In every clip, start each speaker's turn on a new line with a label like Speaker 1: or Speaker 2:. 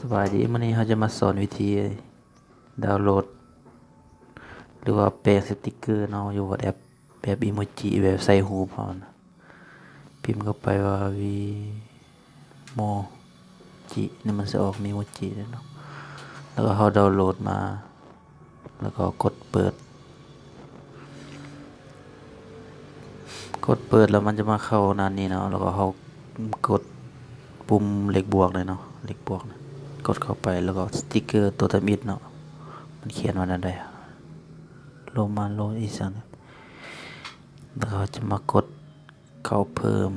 Speaker 1: สบายดีวันนี้เขาจะมาสอนวิธีดาวน์โหลด หรือว่าแปลงสติกเกอร์เนาะอยู่กับแอปแบบอีโมจิแบบใส่หูพอนะพิมพ์เข้าไปว่าวีโมจินี่มันจะออกมีโมจิเลยเนาะแล้วก็เขาดาวน์โหลดมา แล้วก็กดเปิด กดเปิดแล้วมันจะมาเข้านานนี้เนาะแล้วก็เขากดปุ่มเหล็กบวกเลยเนาะเหล็กบวกนะ กดเข้าไปแล้วก็สติกเกอร์ตัวทำอิดเนาะมันเขียนว่าอะไรโลมาโลอีสันแล้วเขาจะมากดเข้าเพิ่ม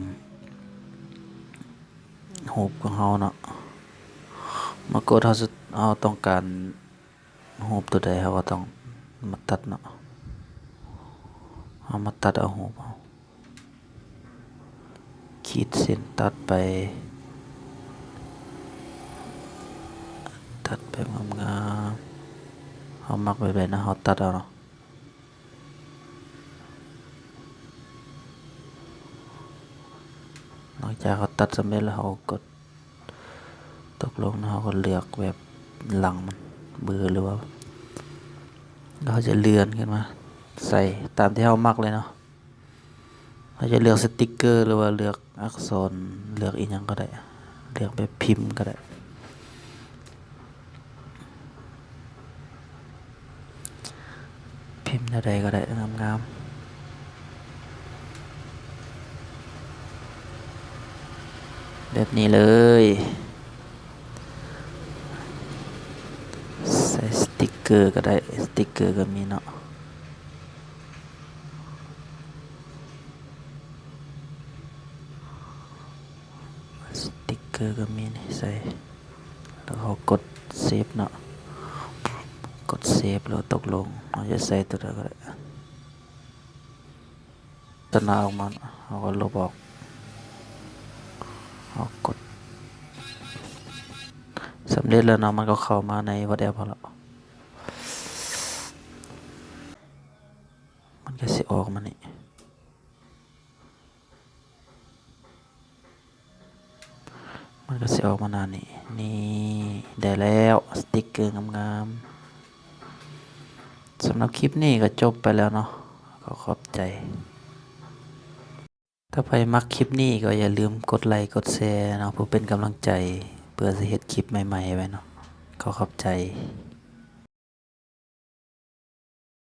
Speaker 1: หูของเขาเนาะมากดเขาจะเอาต้องการหูตัวใดเขาก็ต้องมาตัดเนาะเอามาตัดเอาหูปเอาขีดเส้นตัดไป ตัดไปงามๆเอามักไปไปนะเขาตัดเอาเนาะนอกจากเขาตัดสำเร็จแล้วเขากดตกลงนะเขาก็เลือกแบบหลังมันเบือหรือว่าเขาจะเลื่อนขึ้นมา ใส่ตามที่เขามักเลยเนาะเราจะเลือกสติกเกอร์หรือว่าเลือกอักษรเลือกอีกอย่างก็ได้ เลือกแบบพิมพ์ก็ได้ พิมพ์อะไรก็ได้งามๆแบบนี้เลย ใส่สติกเกอร์ก็ได้ สติกเกอร์ก็มีเนาะสติกเกอร์ก็มีนี่ใส่ แล้วเขากดเซฟเนาะ กดเซฟแล้วตกลงเราจะใส่ตัวใดก็ได้ตนาออกมาเนาะเขาก็ลบออกเขากดสำเร็จแล้วเนาะมันก็เข้ามาในวัดแอปพอแล้วมันก็สิออกมานี่มันก็จะออกมาหนานี่นี่ได้แล้ว สติกเกอร์งามๆ สำหรับคลิปนี้ก็จบไปแล้วเนาะก็ขอบใจ ถ้าใครมักคลิปนี้ก็อย่าลืมกดไลค์กดแชร์เนาะเพื่อเป็นกำลังใจเพื่อจะเห็ดคลิปใหม่ๆไว้เนาะก็ขอบใจ